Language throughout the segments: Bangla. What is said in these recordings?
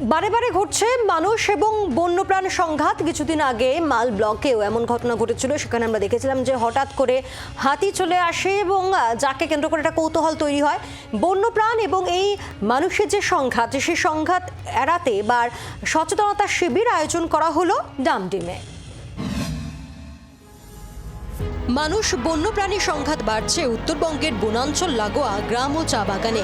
বারে বারে ঘটছে মানুষ এবং বন্যপ্রাণ সংঘাত। কিছুদিন আগে মাল ব্লকেও এমন ঘটনা ঘটেছিল, সেখানে আমরা দেখেছিলাম যে হঠাৎ করে হাতি চলে আসে এবং যাকে কেন্দ্র করে একটা কৌতূহল তৈরি হয়। বন্যপ্রাণ এবং এই মানুষের যে সংঘাত সেই সংঘাত এড়াতে বা সচেতনতা শিবির আয়োজন করা হলো ডামডিমে মানুষ বন্যপ্রাণী সংঘাত বাড়ছে উত্তরবঙ্গের বনাঞ্চল, লাগোয়া, গ্রাম ও চা বাগানে।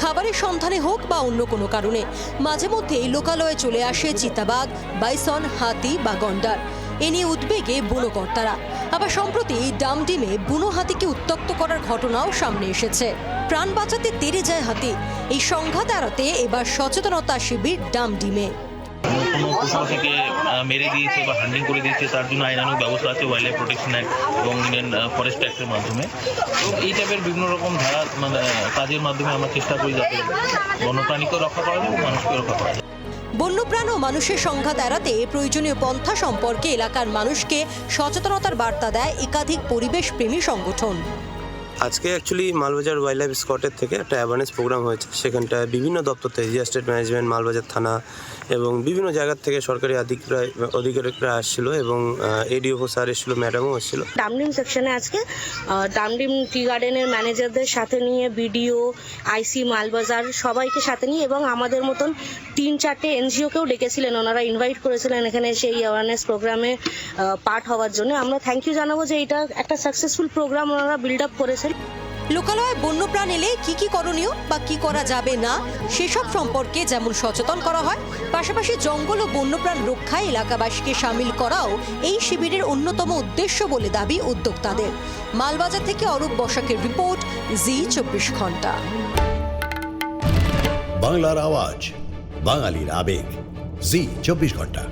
খাবারের সন্ধানে হোক বা অন্য কোনো কারণে, মাঝে মধ্যেই লোকালয়ে চলে আসে চিতাবাঘ, বাইসন, হাতি বা গন্ডার। এ নিয়ে উদ্বেগে বনকর্তারা। আবার সম্প্রতি ডামডিমে বুনো হাতিকে উত্তক্ত করার ঘটনাও সামনে এসেছে। প্রাণ বাঁচাতে তেড়ে যায় হাতি। এই সংঘাত এড়াতে এবার সচেতনতা শিবির ডামডিমে কোনো পশু থেকে মেরে দিয়েছে বা হান্ডিং করে দিয়েছে, তার জন্য আইনানুগ ব্যবস্থা আছে ওয়াইল্ড লাইফ প্রোটেকশন অ্যাক্ট এবং ইন্ডিয়ান ফরেস্ট অ্যাক্টের মাধ্যমে। তো এই টাইপের বিভিন্ন রকম ধারা মানে কাজের মাধ্যমে আমরা চেষ্টা করি যাতে বন্যপ্রাণীকেও রক্ষা করা যায় মানুষকেও রক্ষা করা যায়। বন্যপ্রাণ ও মানুষের সংঘাত এড়াতে প্রয়োজনীয় পন্থা সম্পর্কে এলাকার মানুষকে সচেতনতার বার্তা দেয় একাধিক পরিবেশ প্রেমী সংগঠন। আজকে অ্যাকচুয়ালি মালবাজার ওয়াইল্ড লাইফ স্কটের থেকে একটা অ্যাওয়ারনেস প্রোগ্রাম হয়েছে। সেখানটায় বিভিন্ন দপ্তর থেকে জিয়া স্টেট ম্যানেজমেন্ট মালবাজার থানা এবং বিভিন্ন জায়গার থেকে সরকারি আধিকারিকরা অধিকারিকরা আসছিল এবং এডিও স্যার এসেছিল ম্যাডামও এসেছিল। ডামডিম সেকশনে আজকে ডামডিম টি গার্ডেনের ম্যানেজারদের সাথে নিয়ে বিডিও আইসি মালবাজার সবাইকে সাথে নিয়ে এবং আমাদের মতন তিন চারটে এনজিওকেও ডেকেছিলেন। ওনারা ইনভাইট করেছিলেন এখানে সেই অ্যাওয়ারনেস প্রোগ্রামে পার্ট হওয়ার জন্য। আমরা থ্যাংক ইউ জানাব যে এটা একটা সাকসেসফুল প্রোগ্রাম ওনারা বিল্ড আপ করেছেন লোকালয়ে বন্যপ্রাণ এলে কি কি করণীয় বা কি করা যাবে না, সেসব সম্পর্কে যেমন সচেতন করা হয়, পাশাপাশি জঙ্গল ও বন্যপ্রাণ রক্ষায় এলাকাবাসীকে সামিল করাও এই শিবিরের অন্যতম উদ্দেশ্য বলে দাবি উদ্যোক্তাদের। মালবাজার থেকে অরূপ বসাকের রিপোর্ট, জি চব্বিশ ঘণ্টা। বাংলার আওয়াজ, বাঙালির আবেগ, জি চব্বিশ ঘণ্টা।